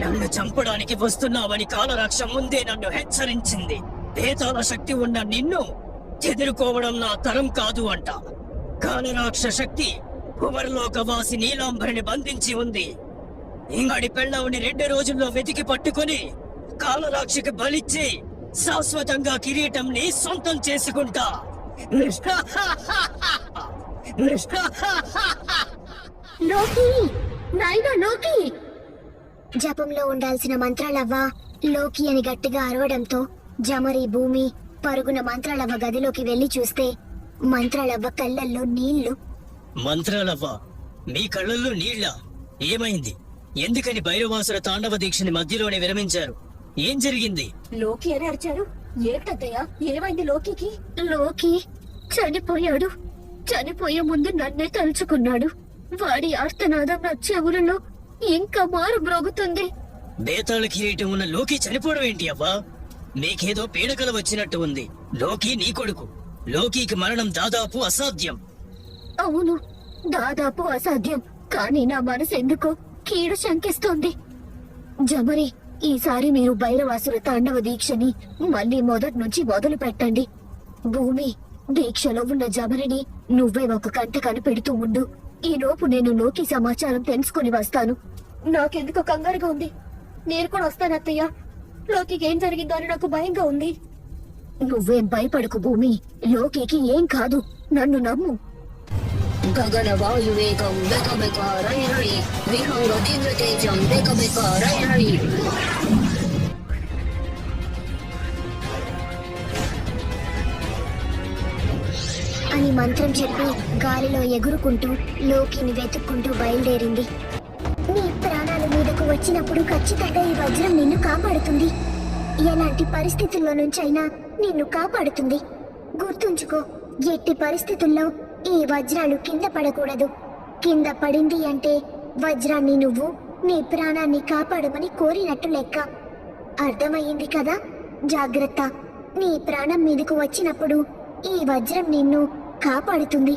నన్ను చంపడానికి వస్తున్నావని కాలరాక్ష ముందే నన్ను హెచ్చరించింది. పేతాల శక్తి ఉన్న నిన్ను ఎదుర్కోవడం నా తరం కాదు అంట. కాలరాక్ష శక్తి భువర్లోకవాసి నీలాంబరిని బంధించి ఉంది. ఇంగడి పెళ్ళవుని రెండు రోజుల్లో వెతికి పట్టుకొని కాలరాక్షకి బలిచ్చి శాశ్వతంగా కిరీటంని సొంతం చేసుకుంటా. లోకి నాయనా లోకి. జపంలో ఉండాల్సిన మంత్రాలవ్వ లోకి అని గట్టిగా అరవడంతో జమరి భూమి పరుగున మంత్రాలవ్వ గదిలోకి వెళ్ళి చూస్తే మంత్రాలవ్వ కళ్ళల్లో నీళ్ళు. మంత్రాలవ్వ మీ కళ్ళల్లో నీళ్ళ ఏమైంది? ఎందుకని భైరవాసుర తాండవ దీక్షని మధ్యలోనే విరమించారు? ఏం జరిగింది? లోకి అని అరిచారు. ఏంటత్తయ్య ఏమైంది లోకికి? లోకి చనిపోయాడు. చనిపోయే ముందు నన్నే తలుచుకున్నాడు. వాడి ఆర్తనాదం నా చెవులలో ఇంకా మారు మ్రోగుతుంది బేతాళ కిరీటం ఉన్న లోకి చనిపోవడం ఏంటి అవ్వా మీకేదో పీడకల వచ్చినట్టు ఉంది. లోకి నీ కొడుకు. లోకికి మరణం దాదాపు అసాధ్యం. అవును దాదాపు అసాధ్యం. కానీ నా మనసు ఎందుకో కీడు శంకిస్తోంది. జమరి ఈసారి మీరు భైరవాసుర తాండవ దీక్షని మళ్ళీ మొదటి నుంచి మొదలు పెట్టండి. భూమి దీక్షలో ఉన్న జమరిని నువ్వే ఒక కంట కనిపెడుతూ ఉండు. ఈ లోపు నేను లోకి సమాచారం తెలుసుకుని వస్తాను. నాకెందుకో కంగారుగా ఉంది. నేను కూడా వస్తాను అత్తయ్య. లోకికి ఏం జరిగిందో అని నాకు భయంగా ఉంది. నువ్వేం భయపడకు భూమి. లోకికి ఏం కాదు. నన్ను నమ్ము. గగన వాయువేగం బెక బెక రై రై విహంగ తీవ్ర తేజం బెక బెక రై రై అని మంత్రం చెప్పి గాలిలో ఎగురుకుంటూ లోకిని వెతుక్కుంటూ బయలుదేరింది. నీ ప్రాణాల మీదకు వచ్చినప్పుడు ఖచ్చితంగా ఈ వజ్రం నిన్ను కాపాడుతుంది. ఎలాంటి పరిస్థితుల్లో నుంచైనా నిన్ను కాపాడుతుంది. గుర్తుంచుకో ఎట్టి పరిస్థితుల్లో ఈ వజ్రాలు కింద పడకూడదు. కింద పడింది అంటే వజ్రాన్ని నువ్వు నీ ప్రాణాన్ని కాపాడమని కోరినట్టు లెక్క. అర్థమయ్యింది కదా? జాగ్రత్త. నీ ప్రాణం మీదకు వచ్చినప్పుడు ఈ వజ్రం నిన్ను కాపాడుతుంది.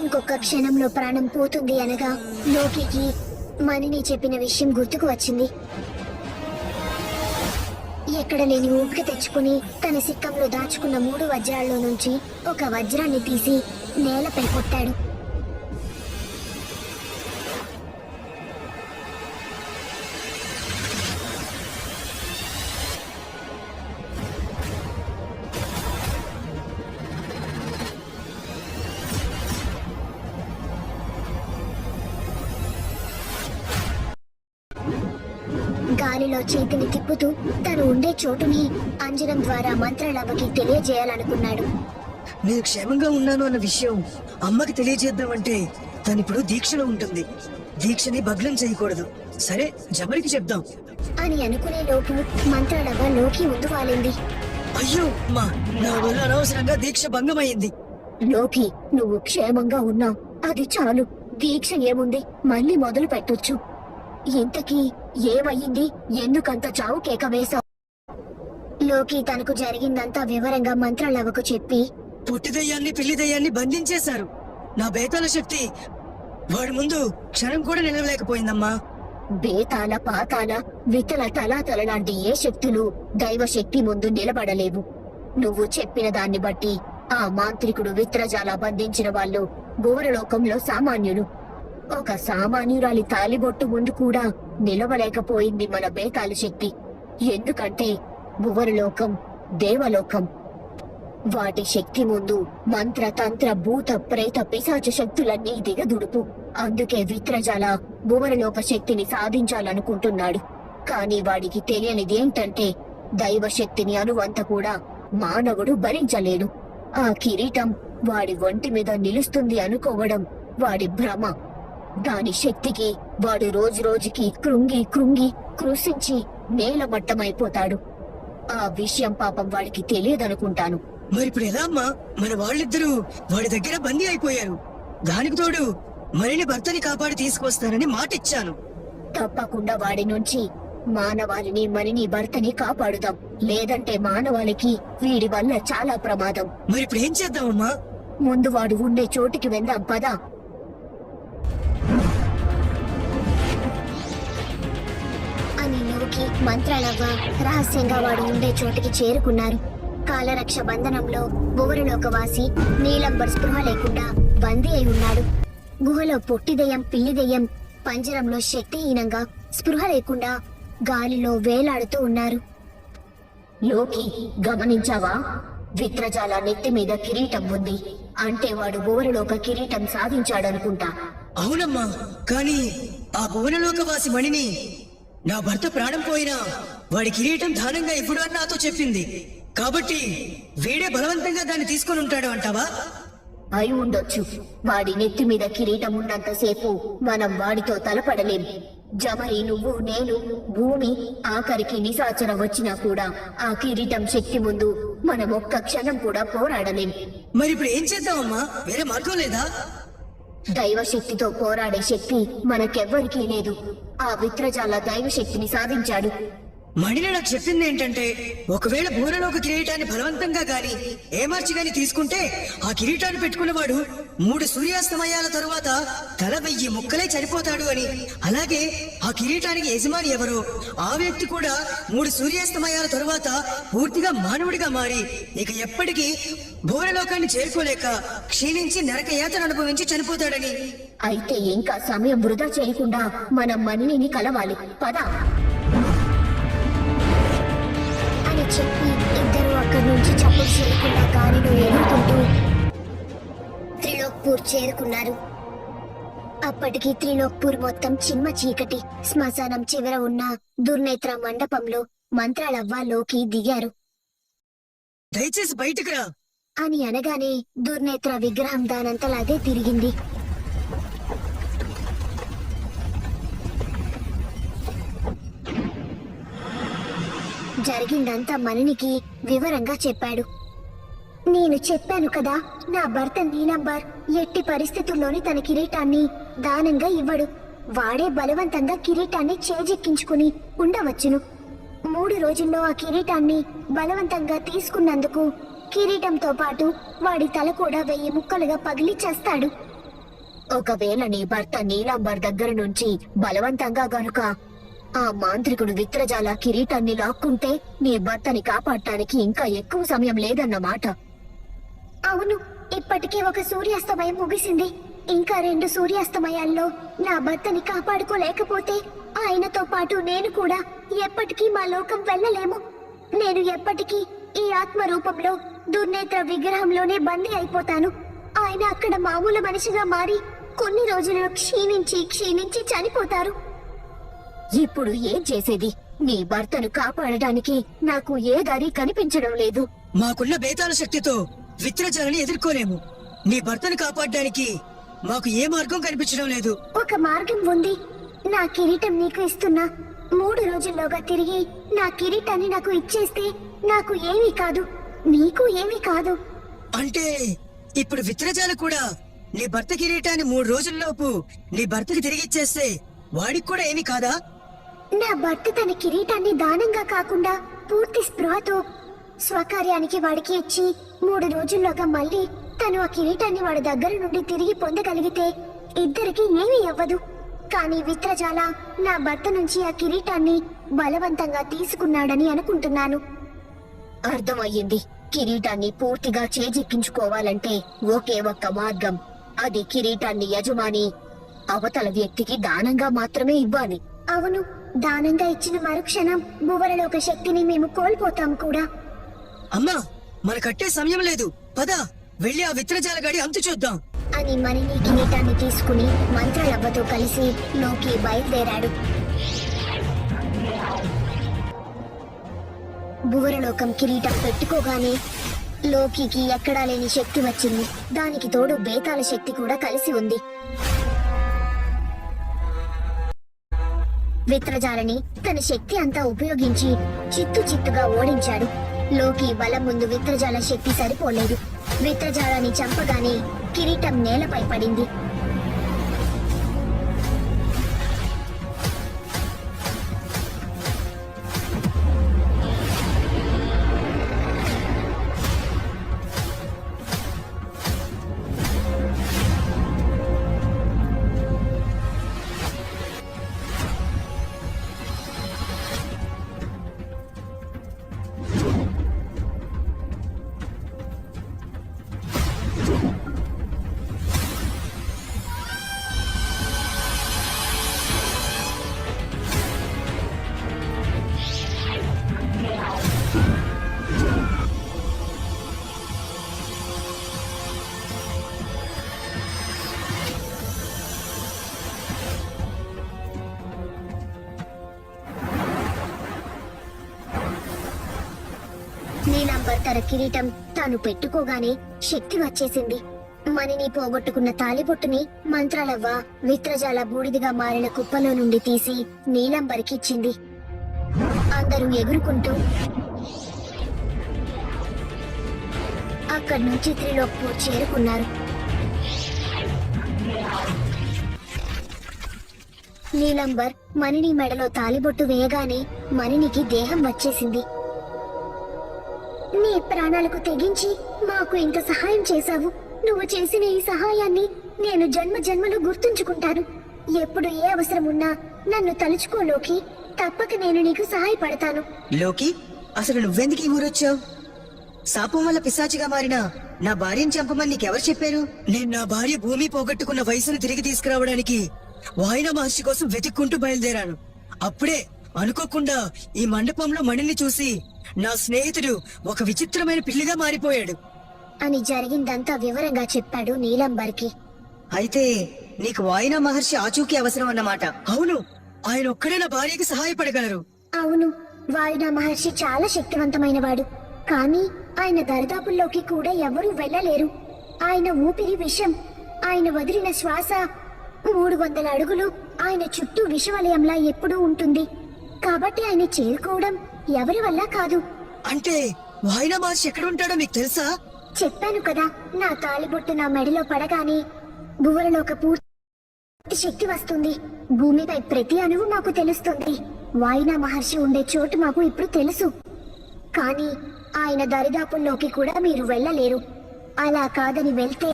ఇంకొక క్షణంలో ప్రాణం పోతుంది అనగా లోకికి మణిని చెప్పిన విషయం గుర్తుకు వచ్చింది. ఎక్కడ లేని ఊపిక తెచ్చుకుని తన సిక్కంలో దాచుకున్న మూడు వజ్రాల్లో నుంచి ఒక వజ్రాన్ని తీసి నేలపై కొట్టాడు. చేతిని తిప్పుతూ తను ఉండే చోటుని అంజనం ద్వారా మంత్రాలవ్వకి తెలియజేయాలనుకున్నాడు. నేను క్షేమంగా ఉన్నాను అన్న విషయం అమ్మకి తెలియజేద్దామంటే తనిప్పుడు దీక్షలో ఉంటుంది. దీక్షని భగ్నం చేయకూడదు. సరే జమరికి చెప్దాం. అని అనుకునే లోపు మంత్రాలవ్వ లోకి ముందు వాలింది. అయ్యో అమ్మా నా వల్ల అనవసరంగా దీక్ష భంగమైంది లోకి నువ్వు క్షేమంగా ఉన్నావు. అది చాలు. దీక్ష ఏముంది? మళ్ళీ మొదలు పెట్టొచ్చు ఇంతకీ ఏమయ్యింది? ఎందుకంత చావు కేక వేశావు? లోకి తనకు జరిగిందంతా వివరంగా మంత్రాలవ్వకు చెప్పి పుట్టిదయ్యాన్ని పిల్లిదయ్యాన్ని బంధించేశారు. నా బేతాల శక్తి వాడి ముందు క్షణం కూడా నిలవలేకపోయిందమ్మా. బేతాల పాతాల వితల తలాతల లాంటి ఏ శక్తులు దైవ శక్తి ముందు నిలబడలేవు. నువ్వు చెప్పిన దాన్ని బట్టి ఆ మాంత్రికుడు విత్రజాల బంధించిన వాళ్ళు భువరలోకంలో సామాన్యులు. ఒక సామాన్యురాలి తాలిబొట్టు ముందు కూడా నిలవలేకపోయింది మన బేతాల శక్తి. ఎందుకంటే భువరలోకం దేవలోకం. వాటి శక్తి ముందు మంత్ర తంత్ర భూత ప్రేత పిశాచ శక్తులన్నీ దిగదుడుపు. అందుకే విత్రజాల భువనలోక శక్తిని సాధించాలనుకుంటున్నాడు. కాని వాడికి తెలియనిది ఏంటంటే దైవ శక్తిని అనువంత కూడా మానవుడు భరించలేడు. ఆ కిరీటం వాడి ఒంటి మీద నిలుస్తుంది అనుకోవడం వాడి భ్రమ. దాని శక్తికి వాడు రోజు రోజుకి కృంగి కృంగి కృషించి నేలమట్టమైపోతాడు. ఆ విషయం పాపం వాడికి తెలియదనుకుంటాను. మరి ఇప్పుడు ఎలా అమ్మా? మన వాళ్ళిద్దరూ వాడి దగ్గర బందీ అయిపోయారు. దానికి తోడు మరిని భర్తని కాపాడి తీసుకొస్తానని మాటిచ్చాను. తప్పకుండా వాడి నుంచి మానవాళిని మరిని భర్తని కాపాడుదాం. లేదంటే మానవాళికి వీడి వల్ల చాలా ప్రమాదం. మరి ఇప్పుడు ఏం చేద్దామమ్మా? ముందు వాడు ఉండే చోటికి వెళ్దాం పదా. అని లోకి మంత్రాలవ్వ రహస్యంగా వాడు ఉండే చోటికి చేరుకున్నారు. కాలరక్ష బంధనంలో బువరలోకవాసి నీలంబర్ స్పృహ లేకుండా బందీ అయి ఉన్నాడు. గుహలో పొట్టిదెయ్యం పిల్లిదెయ్యం పంజరంలో శక్తిహీనంగా స్పృహ లేకుండా గాలిలో వేలాడుతూ ఉన్నారు. లోకి గమనించావా? విత్రజాల నెత్తి మీద కిరీటం ఉంది. అంటే వాడు బువరలోక కిరీటం సాధించాడనుకుంటా. అవునమ్మా కానీ ఆ భువనలోకవాసి మణిని నా భర్త ప్రాణం పోయినా వాడి కిరీటం దానంగా ఇవ్వడు అని నాతో చెప్పింది. కాబట్టి వీడే బలవంతంగా దాన్ని తీసుకొని ఉంటాడు అంటావా? అయి ఉండొచ్చు. వాడి నెత్తి మీద కిరీటం ఉన్నంతసేపు మనం వాడితో తలపడలేం. జమరి నువ్వు నేను భూమి ఆఖరికి నిశాచరం వచ్చినా కూడా ఆ కిరీటం శక్తి ముందు మనం ఒక్క క్షణం కూడా పోరాడలేం. మరి ఇప్పుడు ఏం చేద్దామమ్మా? వేరే మార్గం లేదా? దైవ శక్తితో పోరాడే శక్తి మనకెవ్వరికీ లేదు. ఆ విక్రజాల దైవ శక్తిని సాధించాడు. మణిని నాకు చెప్పింది ఏంటంటే ఒకవేళ భూరలోక కిరీటాన్ని బలవంతంగా గాని ఏమార్చి గాని తీసుకుంటే ఆ కిరీటాన్ని పెట్టుకున్నవాడు మూడు సూర్యాస్తమయాల తరువాత తల వెయ్యి ముక్కలే చనిపోతాడు అని. అలాగే ఆ కిరీటానికి యజమాని ఎవరో ఆ వ్యక్తి కూడా మూడు సూర్యాస్తమయాల తరువాత పూర్తిగా మానవుడిగా మారి ఇక ఎప్పటికీ భూరలోకాన్ని చేరుకోలేక క్షీణించి నరక యాతన అనుభవించి చనిపోతాడని. అయితే ఇంకా సమయం వృధా చేయకుండా మనం మణిని కలవాలి. పద. చెప్పి ఇద్దరు అక్కడి నుంచి చప్పుడు చేయకుండా గాలిలో ఎగురుకుంటూ త్రిలోక్పూర్ చేరుకున్నారు. అప్పటికి త్రిలోక్పూర్ మొత్తం చిమ్మ చీకటి శ్మశానం చివర ఉన్న దుర్నేత్ర మండపంలో మంత్రాలవ్వాలోకి దిగారు. దయచేసి బయటకు రా. అని అనగానే దుర్నేత్ర విగ్రహం దానంతలాగే తిరిగింది. జరిగిందంతా మణినికి వివరంగా చెప్పాడు. నేను చెప్పాను కదా నా భర్త నీలంబర్ ఎట్టి పరిస్థితుల్లోని తన కిరీటాన్ని దానంగా ఇవ్వడు. వాడే బలవంతంగా కిరీటాన్ని చేజెక్కించుకుని ఉండవచ్చును. మూడు రోజుల్లో ఆ కిరీటాన్ని బలవంతంగా తీసుకున్నందుకు కిరీటంతో పాటు వాడి తల కూడా వెయ్యి ముక్కలుగా పగిలి చేస్తాడు. ఒకవేళ నీ భర్త నీలాంబర్ దగ్గర నుంచి బలవంతంగా గనుక ఆ మాంత్రికుడు విత్రజాల కిరీటాన్ని లాక్కుంటే నీ భర్తని కాపాడటానికి ఇంకా ఎక్కువ సమయం లేదన్నమాట. అవును ఇప్పటికే ఒక సూర్యాస్తమయం ముగిసింది. ఇంకా రెండు సూర్యాస్తమయాల్లో నా భర్తని కాపాడుకోలేకపోతే ఆయనతో పాటు నేను కూడా ఎప్పటికీ మా లోకం వెళ్ళలేము. నేను ఎప్పటికీ ఈ ఆత్మ రూపంలో దుర్నేత్ర విగ్రహంలోనే బందీ అయిపోతాను. ఆయన అక్కడ మామూలు మనిషిగా మారి కొన్ని రోజులు క్షీణించి క్షీణించి చనిపోతారు. ఇప్పుడు ఏం చేసేది? నీ భర్తను కాపాడడానికి నాకు ఏ దారి కనిపించడం లేదు. మాకున్న బేతాల శక్తితో విత్రజాలని ఎదుర్కోలేము. నీ భర్తను కాపాడడానికి మాకు ఏ మార్గం కనిపించడం లేదు. ఒక మార్గం ఉంది. నా కిరీటం నీకు ఇస్తున్నా మూడు రోజుల్లోగా తిరిగి నా కిరీటాన్ని నాకు ఇచ్చేస్తే నాకు ఏమీ కాదు. నీకు ఏమీ కాదు. అంటే ఇప్పుడు విత్రజాలు కూడా నీ భర్త కిరీటాన్ని మూడు రోజుల్లోపు నీ భర్తకి తిరిగి ఇచ్చేస్తే వాడికి కూడా ఏమీ కాదా? నా భర్త తన కిరీటాన్ని దానంగా కాకుండా పూర్తి స్పృహతో స్వకార్యానికి వాడికి ఇచ్చి మూడు రోజుల్లోగా మళ్ళీ తను ఆ కిరీటాన్ని వాడి దగ్గర నుండి తిరిగి పొందగలిగితే ఇద్దరికి ఏమీ అవ్వదు. కానీ విత్రజాల నా భర్త నుంచి ఆ కిరీటాన్ని బలవంతంగా తీసుకున్నాడని అనుకుంటున్నాను. అర్థమయ్యింది. కిరీటాన్ని పూర్తిగా చేజిక్కించుకోవాలంటే ఒకే ఒక్క మార్గం. అది కిరీటాన్ని యజమాని అవతల వ్యక్తికి దానంగా మాత్రమే ఇవ్వాలి. అవును. దానంగా ఇచ్చిన మరుక్షణం భువనలోక శక్తిని మేము కోల్పోతాం కూడా. అమ్మా మన కట్టే సమయం లేదు. పద వెళ్ళి ఆ విత్రజాల గాడి అంతు చూద్దాం. అని మణిని కిరీటాన్ని తీసుకుని మంత్రాలవ్వతో కలిసి లోకి బయలుదేరాడు. భువరలోకం కిరీటం పెట్టుకోగానే లోకికి ఎక్కడా లేని శక్తి వచ్చింది. దానికి తోడు బేతాల శక్తి కూడా కలిసి ఉంది. విత్రజాలని తన శక్తి అంతా ఉపయోగించి చిత్తు చిత్తుగా ఓడించాడు. లోకి బలం ముందు విత్రజాల శక్తి సరిపోలేదు. విత్రజాలని చంపగానే కిరీటం నేలపై పడింది. నీలాంబర్ తన కిరీటం తాను పెట్టుకోగానే శక్తి వచ్చేసింది. మణిని పోగొట్టుకున్న తాలిబొట్టుని మంత్రాలవ్వ విత్రజాల బూడిదిగా మారిన కుప్పలో నుండి తీసి నీలంబరికిచ్చింది. అందరూ ఎగురుకుంటూ అక్కడి నుంచి త్రిలోక్పూర్ చేరుకున్నారు. నీలంబర్ మణిని మెడలో తాలిబొట్టు వేయగానే మణినికి దేహం వచ్చేసింది. నీ ప్రాణాలకు తెగించి మాకు ఇంత సహాయం చేశావు. నువ్వు చేసిన ఈ సహాయాన్ని నేను జన్మ జన్మలు గుర్తుంచుకుంటాను. ఎప్పుడు ఏ అవసరం ఉన్నా నన్ను తలుచుకోలోకి తప్పక నేను నీకు సహాయపడతాను. లోకి అసలు నువ్వెందుకు ఈ ఊరొచ్చావు? శాపం వల్ల పిశాచిగా మారిన నా భార్యను చంపమని నీకెవరు చెప్పారు? నేను నా భార్య భూమి పోగొట్టుకున్న వయసును తిరిగి తీసుకురావడానికి వాయన మహర్షి కోసం వెతుక్కుంటూ బయలుదేరాను. అప్పుడే అనుకోకుండా ఈ మండపంలో మణిని చూసి నా స్నేహితుడు ఒక విచిత్రమైన పిల్లిగా మారిపోయాడు. అని జరిగిందంతా వివరంగా చెప్పాడు నీలంబర్కి. అయితే నీకు వాయినా మహర్షి ఆచూకీ అవసరం అన్నమాట. అవును ఆయన ఒక్కడే నా భార్యకి సహాయపడగలరు. అవును వాయున మహర్షి చాలా శక్తివంతమైన వాడు కానీ ఆయన దరిదాపుల్లోకి కూడా ఎవరూ వెళ్ళలేరు. ఆయన ఊపిరి విషం ఆయన వదిలిన శ్వాస మూడు వందల అడుగులు ఆయన చుట్టూ విషవలయంలా ఎప్పుడూ ఉంటుంది. కాబట్టి ఆయన చేరుకోవడం ఎవరి వల్ల కాదు? అంటే వాయన మహర్షి ఎక్కడ ఉంటాడో మీకు తెలుసా? చెప్పాను కదా నా తాలిబొట్టు నా మెడలో పడగానే భువనలోక పూర్తి శక్తి వస్తుంది. భూమిపై ప్రతి అణువు మాకు తెలుస్తుంది. వాయినా మహర్షి ఉండే చోటు మాకు ఇప్పుడు తెలుసు. కానీ ఆయన దరిదాపుల్లోకి కూడా మీరు వెళ్ళలేరు. అలా కాదని వెళ్తే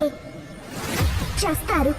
చేస్తారు.